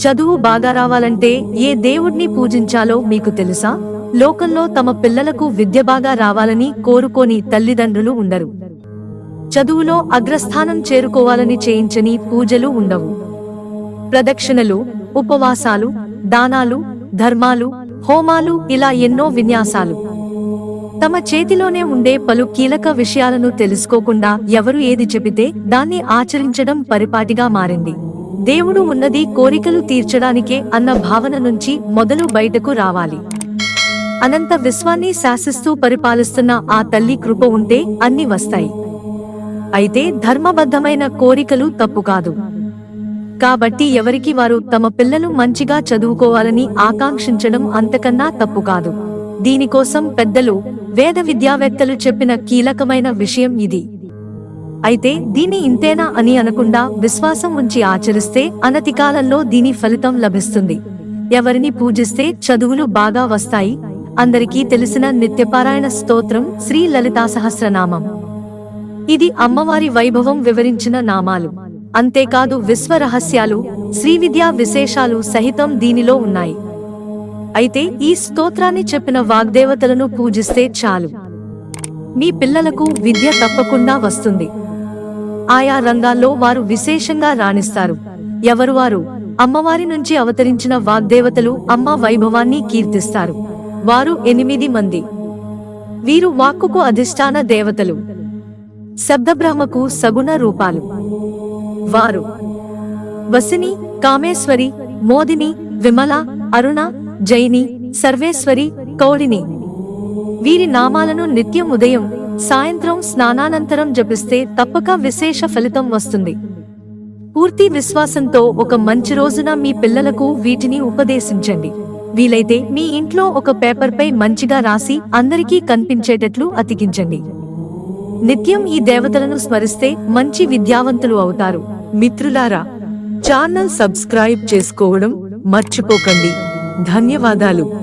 చదువు బాగా రావాలంటే ఏ దేవుణ్ణి పూజించాలో మీకు తెలుసా? లోకంలో తమ పిల్లలకు విద్య బాగా రావాలని కోరుకోని తల్లిదండ్రులు ఉండరు. చదువులో అగ్రస్థానం చేరుకోవాలని చేయించని పూజలు ఉండవు. ప్రదక్షిణలు ఉపవాసాలు దానాలు ధర్మాలు హోమాలు ఇలా ఎన్నో విన్యాసాలు. తమ చేతిలోనే ఉండే పలు కీలక విషయాలను తెలుసుకోకుండా ఎవరు ఏది చెబితే దాన్ని ఆచరించడం పరిపాటిగా మారింది. దేవుడు ఉన్నది కోరికలు తీర్చడానికే అన్న భావన నుంచి మొదలు బయటకు రావాలి. అనంత విశ్వాన్ని శాసిస్తూ పరిపాలిస్తున్న ఆ తల్లి కృప ఉంటే అన్ని వస్తాయి. అయితే ధర్మబద్ధమైన కోరికలు తప్పు కాదు. కాబట్టి ఎవరికి వారు తమ పిల్లలు మంచిగా చదువుకోవాలని ఆకాంక్షించడం అంతకన్నా తప్పు కాదు. దీనికోసం పెద్దలు వేద విద్యావేత్తలు చెప్పిన కీలకమైన విషయం ఇది. అయితే దీని ఇంతేనా అని అనకుండా విశ్వాసం ఉంచి ఆచరిస్తే అనతి కాలంలో దీని ఫలితం లభిస్తుంది. ఎవరిని పూజిస్తే చదువులు బాగా వస్తాయి. అందరికీ తెలిసిన నిత్యపారాయణ స్తోత్రం శ్రీ లలితా సహస్రనామం. ఇది అమ్మవారి వైభవం వివరించిన నామాలు. అంతేకాదు విశ్వ రహస్యాలు శ్రీవిద్యా విశేషాలు సహితం దీనిలో ఉన్నాయి. అయితే ఈ స్తోత్రాన్ని చెప్పిన వాగ్దేవతలను పూజిస్తే చాలు. మీ పిల్లలకు విద్య తప్పకుండా వస్తుంది. ఆయా రంగాల్లో వారు విశేషంగా రాణిస్తారు. ఎవరు వారు? అమ్మవారి నుంచి అవతరించిన వాగ్దేవతలు అమ్మ వైభవాన్ని కీర్తిస్తారు. వారు ఎనిమిది మంది. వీరు వాక్కుకు అధిష్టాన దేవతలు. శబ్దబ్రహ్మకు సగుణ రూపాలు. వారు. వసిని కామేశ్వరి మోదిని విమల అరుణ జైని సర్వేశ్వరి కౌళిని వీరి నామాలను నిత్యం ఉదయం సాయంత్రం స్నానానంతరం జపిస్తే తప్పక విశేష ఫలితం వస్తుంది. పూర్తి విశ్వాసంతో ఒక మంచి రోజున మీ పిల్లలకు వీటిని ఉపదేశించండి. వీలైతే మీ ఇంట్లో ఒక పేపర్పై మంచిగా రాసి అందరికీ కనిపించేటట్లు అతికించండి. నిత్యం ఈ దేవతలను స్మరిస్తే మంచి విద్యావంతులు అవుతారు. మిత్రులారా ఛానల్ సబ్స్క్రైబ్ చేసుకోవడం మర్చిపోకండి. ధన్యవాదాలు.